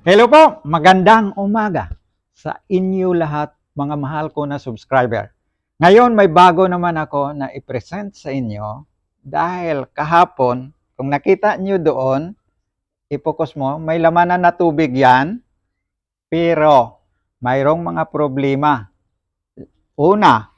Hello po, magandang umaga sa inyo lahat mga mahal ko na subscriber. Ngayon may bago naman ako na i-present sa inyo dahil kahapon, kung nakita nyo doon, i-focus mo, may lamanan na tubig yan, pero mayroong mga problema. Una,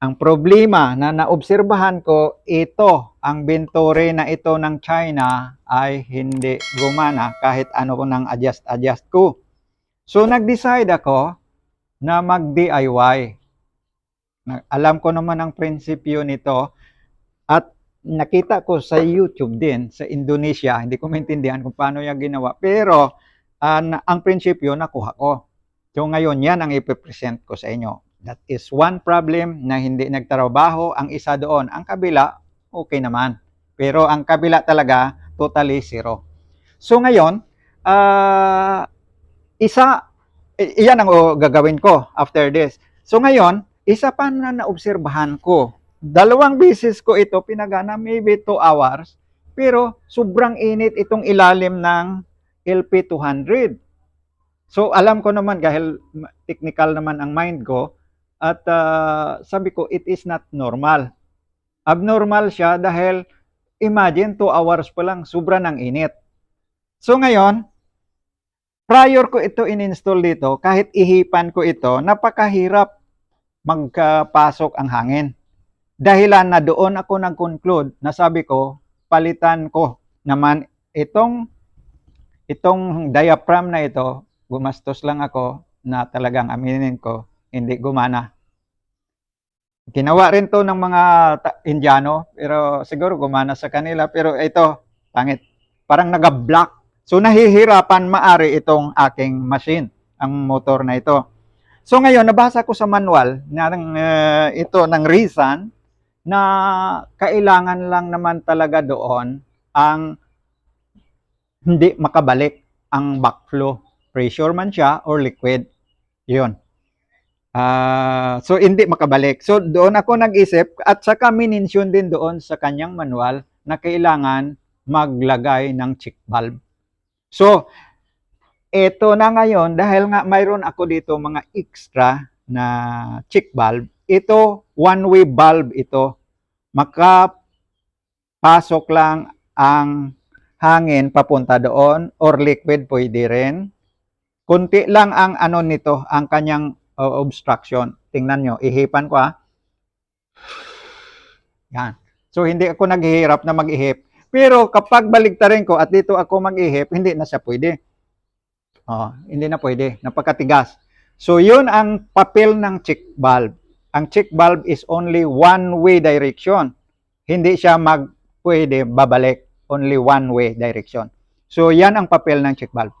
ang problema na naobserbahan ko, ito, ang bintore na ito ng China ay hindi gumana kahit ano ko nang adjust-adjust ko. So nag-decide ako na mag-DIY. Alam ko naman ang prinsipyo nito at nakita ko sa YouTube din sa Indonesia, hindi ko maintindihan kung paano yung ginawa, pero na- ang prinsipyo nakuha ko. So ngayon yan ang ipipresent ko sa inyo. That is one problem na hindi nagtrabaho. Ang isa doon, ang kabila, okay naman. Pero ang kabila talaga, totally zero. So ngayon, ah isa, iyan ang gagawin ko after this. So ngayon, isa pa na naobserbahan ko. Dalawang beses ko ito pinagana, maybe 2 hours, pero sobrang init itong ilalim ng LP200. So alam ko naman dahil technical naman ang mind ko at ah, sabi ko it is not normal. Abnormal siya dahil imagine 2 hours pa lang sobra ng init. So ngayon, prior ko ito in-install dito, kahit ihipan ko ito, napakahirap magkapasok ang hangin. Dahilan na doon ako nag-conclude na sabi ko, palitan ko naman itong itong diaphragm na ito, gumastos lang ako na talagang aminin ko, hindi gumana. Ginawa rin to ng mga Indiano, pero siguro gumana sa kanila. Pero ito, pangit. Parang naga-block. So nahihirapan maari itong aking machine, ang motor na ito. So ngayon, nabasa ko sa manual ng uh, ito ng Rizan na kailangan lang naman talaga doon ang hindi makabalik ang backflow. Pressure man siya or liquid. Yun. Ah, so hindi makabalik. So doon ako nag-isip at saka minensyon din doon sa kanyang manual na kailangan maglagay ng check valve. So ito na ngayon dahil nga mayroon ako dito mga extra na check valve. Ito one-way valve ito. Makapasok lang ang hangin papunta doon or liquid pwede rin. Kunti lang ang ano nito, ang kanyang uh, obstruction. Tingnan nyo, ihipan ko ah. Yan. So, hindi ako naghihirap na mag-ihip. Pero kapag baligtarin ko at dito ako mag-ihip, hindi na siya pwede. Oh, hindi na pwede. Napakatigas. So, yun ang papel ng check valve. Ang check valve is only one-way direction. Hindi siya mag pwede babalik. Only one-way direction. So, yan ang papel ng check valve.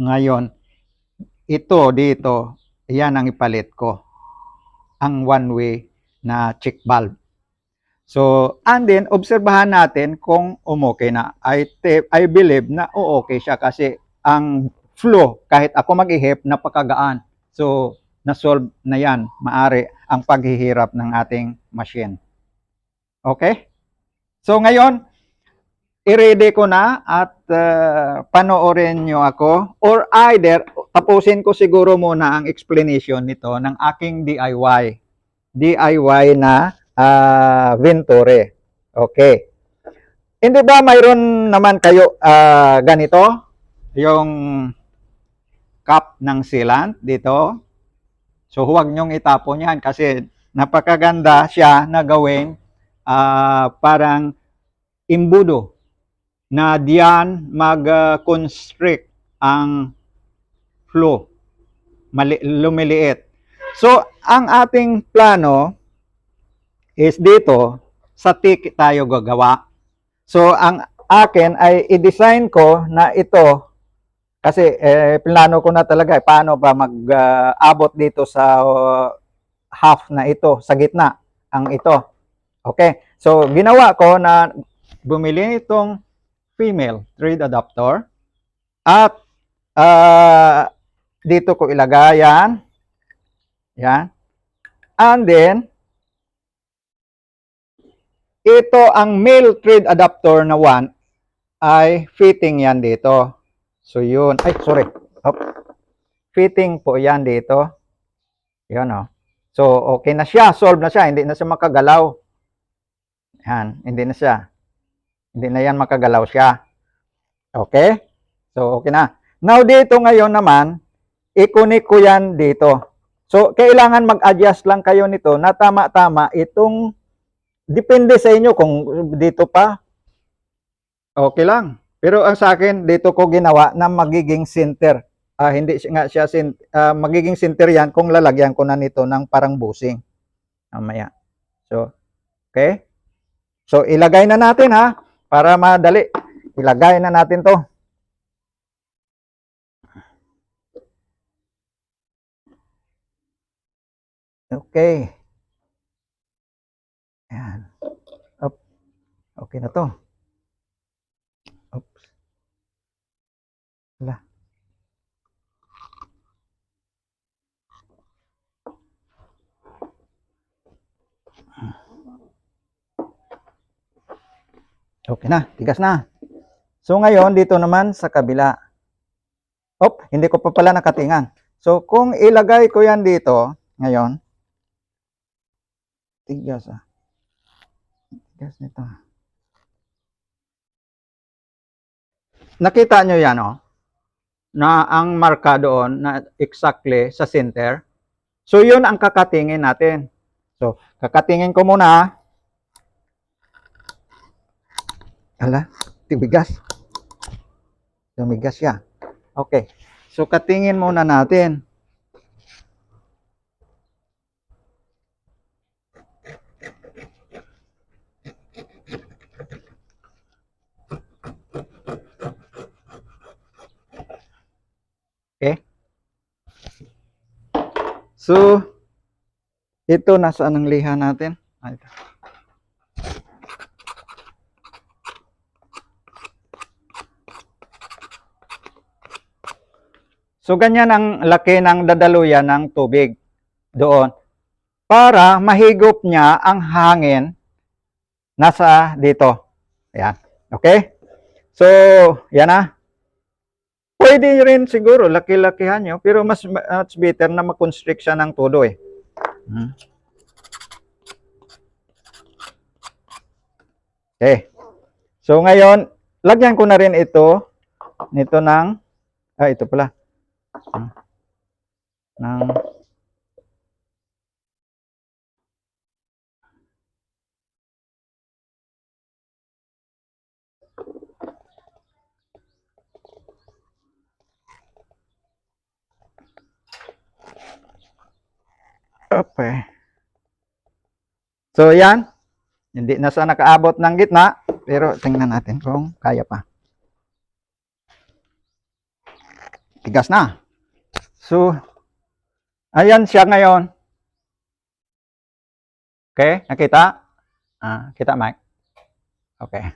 Ngayon, ito dito, yan ang ipalit ko. Ang one-way na check valve. So, and then, obserbahan natin kung umokay na. I, I believe na okay siya kasi ang flow, kahit ako mag-ihip, napakagaan. So, na-solve na yan, maari ang paghihirap ng ating machine. Okay? So, ngayon, i-ready ko na at uh, panoorin nyo ako or either tapusin ko siguro muna ang explanation nito ng aking DIY. DIY na ah, Venturi. Okay. Hindi ba mayroon naman kayo ah, ganito? Yung cup ng sealant dito. So huwag nyong itapon yan kasi napakaganda siya na gawing ah, parang imbudo na diyan mag-constrict ang flow. Mali, lumiliit. So, ang ating plano is dito, sa tick tayo gagawa. So, ang akin ay i-design ko na ito, kasi eh, plano ko na talaga, eh, paano ba mag-abot dito sa uh, half na ito, sa gitna, ang ito. Okay, so ginawa ko na bumili itong female thread adapter at ah, dito ko ilagay yan. Yan. And then, ito ang male thread adapter na one ay fitting yan dito. So, yun. Ay, sorry. Hop. Fitting po yan dito. Yan, oh. So, okay na siya. Solve na siya. Hindi na siya makagalaw. Yan. Hindi na siya. Hindi na yan makagalaw siya. Okay? So, okay na. Now, dito ngayon naman, ikunik ko yan dito. So, kailangan mag-adjust lang kayo nito na tama-tama itong depende sa inyo kung dito pa. Okay lang. Pero ang sa akin, dito ko ginawa na magiging center. Ah, hindi nga siya ah, magiging center yan kung lalagyan ko na nito ng parang busing. Mamaya. So, okay? So, ilagay na natin ha para madali. Ilagay na natin to. Okay. Ayan. Up. Okay na to. Oops. Wala. Okay na, tigas na. So ngayon, dito naman sa kabila. Op, hindi ko pa pala nakatingan. So kung ilagay ko yan dito, ngayon, tigas ah. Tigas nito. Nakita nyo yan, oh, na ang marka doon na exactly sa center. So yun ang kakatingin natin. So, kakatingin ko muna. Ala, tibigas. Tumigas siya. Okay. So, katingin muna natin. Okay. So, ito nasaan ang liha natin? Ah, ito. So, ganyan ang laki ng dadaluyan ng tubig doon para mahigop niya ang hangin nasa dito. Ayan. Okay? So, yan na. Pwede rin siguro, laki-lakihan nyo, pero mas much better na mag-constrict siya ng todo eh. Hmm. Okay. So, ngayon, lagyan ko na rin ito, nito ng, ah, ito pala. Ng, Okay. So, yan. Hindi na sa nakaabot ng gitna, pero tingnan natin kung kaya pa. Tigas na. So, ayan siya ngayon. Okay, nakita? Ah, kita, Mike? Okay.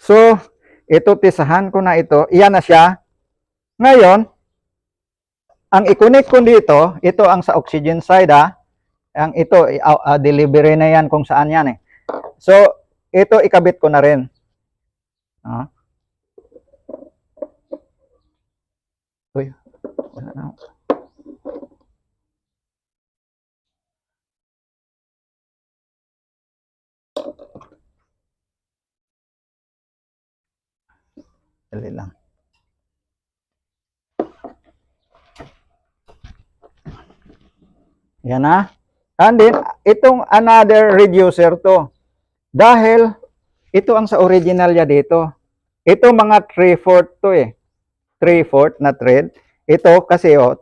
So, ito, tisahan ko na ito. Iyan na siya. Ngayon, ang i-connect ko dito, ito ang sa oxygen side ha. Ang ito, ah, ah, delivery na yan kung saan yan eh. So, ito ikabit ko na rin. Ah. Wala na. ako. Dali lang. Yan na. And then, itong another reducer to. Dahil, ito ang sa original niya dito. Ito mga 3-4 to eh. 3-4 na thread. Ito kasi oh,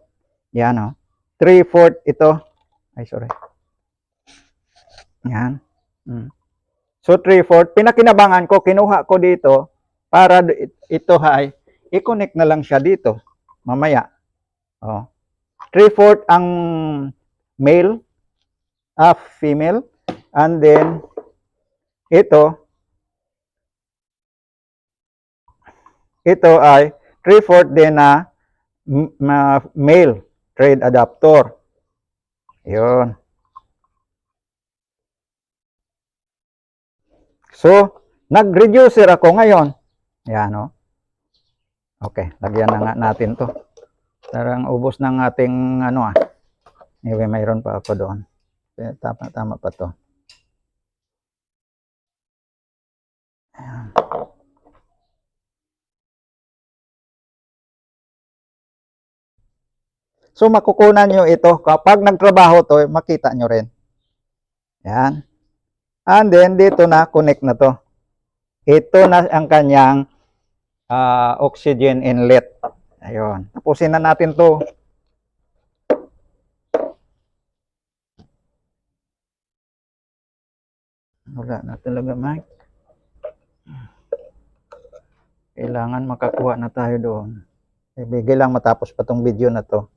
yan oh. 3-4 ito. Ay, sorry. Yan. Mm. So, 3-4. Pinakinabangan ko, kinuha ko dito para ito ay i-connect na lang siya dito. Mamaya. Oh. 3-4 ang male, ah, female, and then ito, ito ay 3/4 din na male trade adapter. Yun. So, nag-reducer ako ngayon. Yan, no? Okay, lagyan na nga natin to. Tarang ubos ng ating ano ah. Anyway, mayroon pa ako doon. Tama, tama pa to. Ayan. So makukunan nyo ito. Kapag nagtrabaho to, makita nyo rin. Yan. And then dito na connect na to. Ito na ang kanyang ah, oxygen inlet. Ayun. Tapusin na natin to. Wala na talaga, Mike. Kailangan makakuha na tayo doon. Ibigay lang matapos pa tong video na to.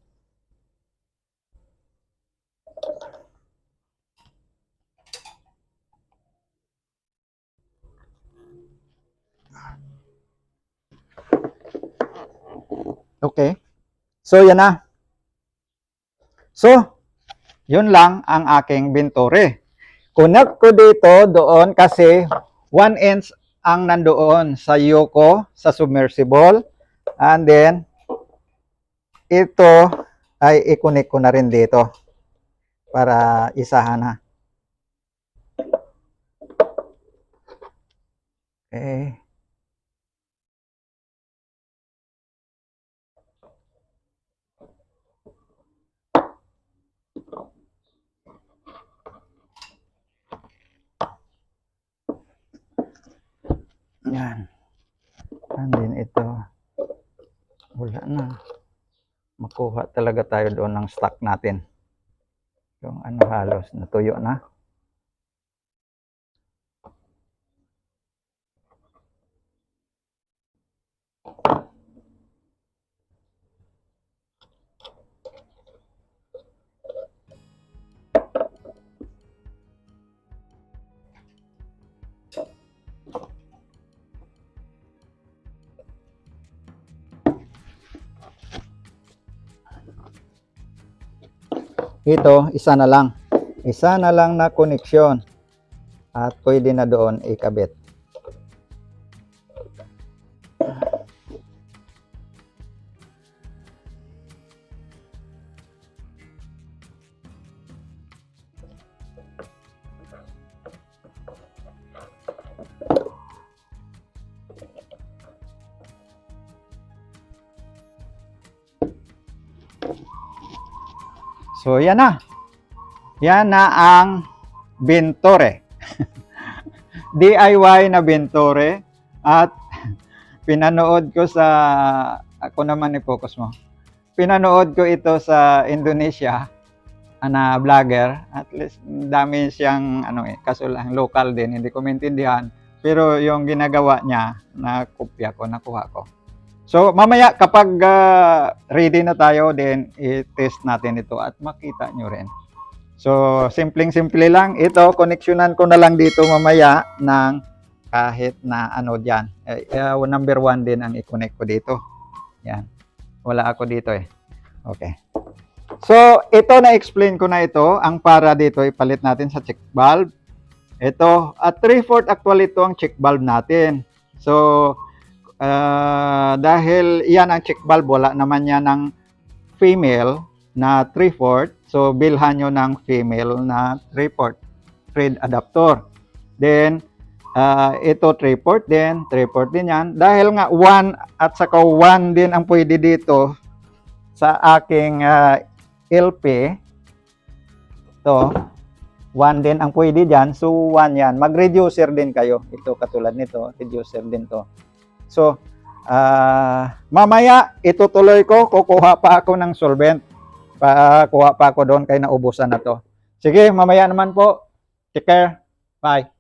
Okay. So, yan na. So, yun lang ang aking bintore. Connect ko dito doon kasi 1 inch ang nandoon sa Yoko, sa submersible. And then, ito ay i-connect ko na rin dito para isahan na. Okay. Yan. And then ito, wala na. Makuha talaga tayo doon ng stock natin. Yung ano halos, natuyo na. Ito, isa na lang. Isa na lang na koneksyon. At pwede na doon ikabit. So, yan na. Yan na ang bintore. DIY na bintore. At pinanood ko sa, ako naman i-focus mo. Pinanood ko ito sa Indonesia na vlogger. At least dami siyang ano eh, kaso lang local din, hindi ko maintindihan. Pero yung ginagawa niya, na kopya ko, nakuha ko. So mamaya kapag ah, ready na tayo, then i-test natin ito at makita nyo rin. So simpleng-simple lang. Ito, connectionan ko na lang dito mamaya ng kahit na ano dyan. Eh, number one din ang i-connect ko dito. Yan. Wala ako dito eh. Okay. So, ito na-explain ko na ito. Ang para dito, ipalit natin sa check valve. Ito, at 3-4 actually ito ang check valve natin. So, Ah, dahil yan ang check valve, wala naman yan ng female na 3-4. So, bilhan nyo ng female na 3-4 thread adapter. Then, ah, ito 3-4 din, 3-4 din yan. Dahil nga 1 at saka 1 din ang pwede dito sa aking ah, LP. Ito, 1 din ang pwede dyan. So, 1 yan. Mag-reducer din kayo. Ito katulad nito, reducer din to. So, ah mamaya itutuloy ko, kukuha pa ako ng solvent. Pa, kuha pa ako doon kay naubusan na to. Sige, mamaya naman po. Take care. Bye.